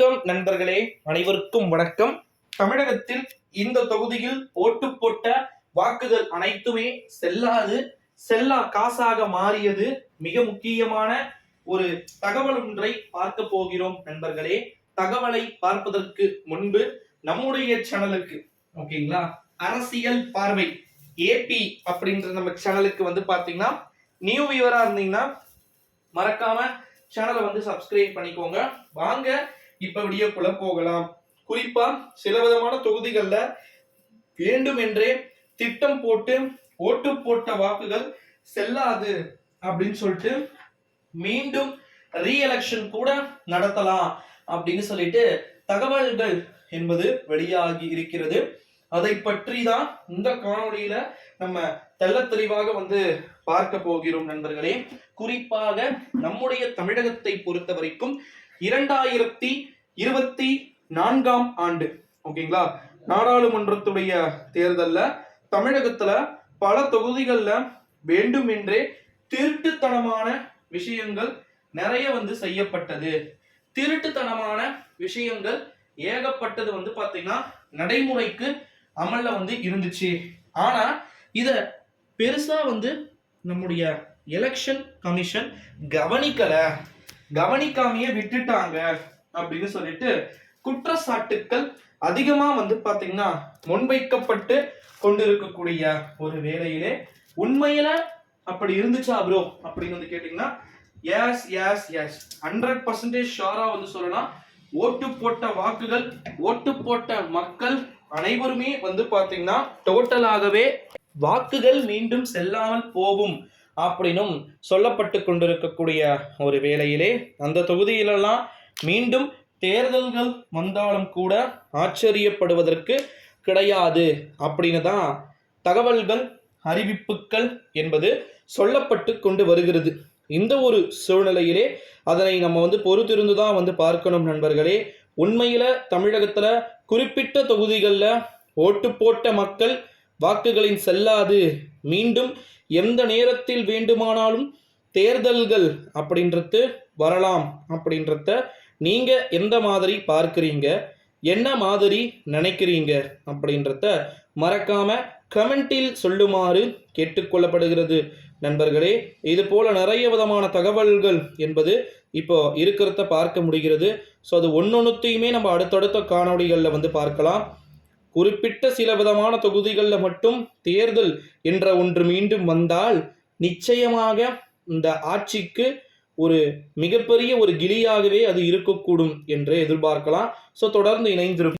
வணக்கம் நண்பர்களே அனைவருக்கும் வணக்கம். தமிழகத்தில் இந்த தொகுதியில் ஓட்டு போட்ட வாக்குகள் அனைத்துமே செல்லாது செல்லா காசாக மாறியது மிக முக்கியமான ஒரு தகவல் ஒன்றை பார்க்க போகிறோம் நண்பர்களே. தகவலை பார்ப்பதற்கு முன்பு நம்முடைய சேனலுக்கு ஓகேங்களா? அரசியல் பார்வை ஏபி அப்படின்ற நம்ம சேனலுக்கு வந்து பாத்தீங்கன்னா நியூ வியூவரா இருந்தீங்கன்னா மறக்காம சேனலை வந்து சப்ஸ்கிரைப் பண்ணிக்கோங்க. வாங்க இப்ப வீடியோக்குள்ள போகலாம் குறிப்பா சில விதமான தொகுதிகள்ல வேண்டுமென்றே திட்டம் போட்டு ஓட்டு போட்ட வாக்குகள் செல்லாது அப்படின்னு சொல்லிட்டு மீண்டும் ரீஎலெக்ஷன் கூட நடத்தலாம் அப்படின்னு சொல்லிட்டு தகவல்கள் என்பது வெளியாகி இருக்கிறது. அதை பற்றி தான் இந்த காணொளியில நம்ம தெல்ல தெளிவாக வந்து பார்க்க போகிறோம் நண்பர்களே. குறிப்பாக நம்முடைய தமிழகத்தை பொறுத்த வரைக்கும் இரண்டாயிரத்தி இருபத்தி நான்காம் ஆண்டு. ஓகேங்களா? நாடாளுமன்றத்துடைய தேர்தல்ல தமிழகத்துல பல தொகுதிகள்ல வேண்டுமென்றே திருட்டுத்தனமான விஷயங்கள் நிறைய வந்து செய்யப்பட்டது. திருட்டுத்தனமான விஷயங்கள் ஏகப்பட்டது வந்து பாத்தீங்கன்னா நடைமுறைக்கு அமல்ல வந்து இருந்துச்சு. ஆனா இத பெருசா வந்து நம்முடைய எலெக்ஷன் கமிஷன் கவனிக்கலை. கவனிக்காமையே விட்டுட்டாங்க அப்படின்னு சொல்லிட்டு குற்றச்சாட்டுக்கள் அதிகமா வந்து பாத்தீங்கன்னா முன்வைக்கப்பட்டு கொண்டிருக்கக்கூடிய ஒரு வேலையிலே உண்மையில அப்படி இருந்துச்சா ப்ரோ அப்படின்னு வந்து கேட்டீங்கன்னா yes yes yes hundred percentage ஷோரா வந்து சொல்லலாம். ஓட்டு போட்ட வாக்குகள் ஓட்டு போட்ட மக்கள் அனைவருமே வந்து பாத்தீங்கன்னா டோட்டலாகவே வாக்குகள் மீண்டும் செல்லாமல் போகும் அப்படின்னும் சொல்லப்பட்டு கொண்டிருக்கக்கூடிய ஒரு வேளையிலே அந்த தொகுதியிலெல்லாம் மீண்டும் தேர்தல்கள் வந்தாலும் கூட ஆச்சரியப்படுவதற்கு கிடையாது அப்படின்னு தான் தகவல்கள் அறிவிப்புகள் என்பது சொல்லப்பட்டு கொண்டு வருகிறது. இந்த ஒரு சூழ்நிலையிலே அதனை நம்ம வந்து பொறுத்திருந்து தான் வந்து பார்க்கணும் நண்பர்களே. உண்மையில் தமிழகத்தில் குறிப்பிட்ட தொகுதிகளில் ஓட்டு போட்ட மக்கள் வாக்குகளின் செல்லாது. மீண்டும் எந்த நேரத்தில் வேண்டுமானாலும் தேர்தல்கள் அப்படின்றது வரலாம் அப்படின்றத நீங்கள் எந்த மாதிரி பார்க்குறீங்க? என்ன மாதிரி நினைக்கிறீங்க? அப்படின்றத மறக்காம கமெண்டில் சொல்லுமாறு கேட்டுக்கொள்ளப்படுகிறது. நண்பர்களே இது போல நிறைய விதமான தகவல்கள் என்பது இப்போ இருக்கிறத பார்க்க முடிகிறது. ஸோ அது ஒன்று ஒன்றுத்தையுமே நம்ம அடுத்தடுத்த காணொளிகளில் வந்து பார்க்கலாம். குறிப்பிட்ட சில விதமான தொகுதிகளில் மட்டும் தேர்தல் என்ற ஒன்று மீண்டும் வந்தால் நிச்சயமாக இந்த ஆட்சிக்கு ஒரு மிகப்பெரிய ஒரு கிளியாகவே அது இருக்கக்கூடும் என்று எதிர்பார்க்கலாம். ஸோ தொடர்ந்து இணைந்திருக்கும்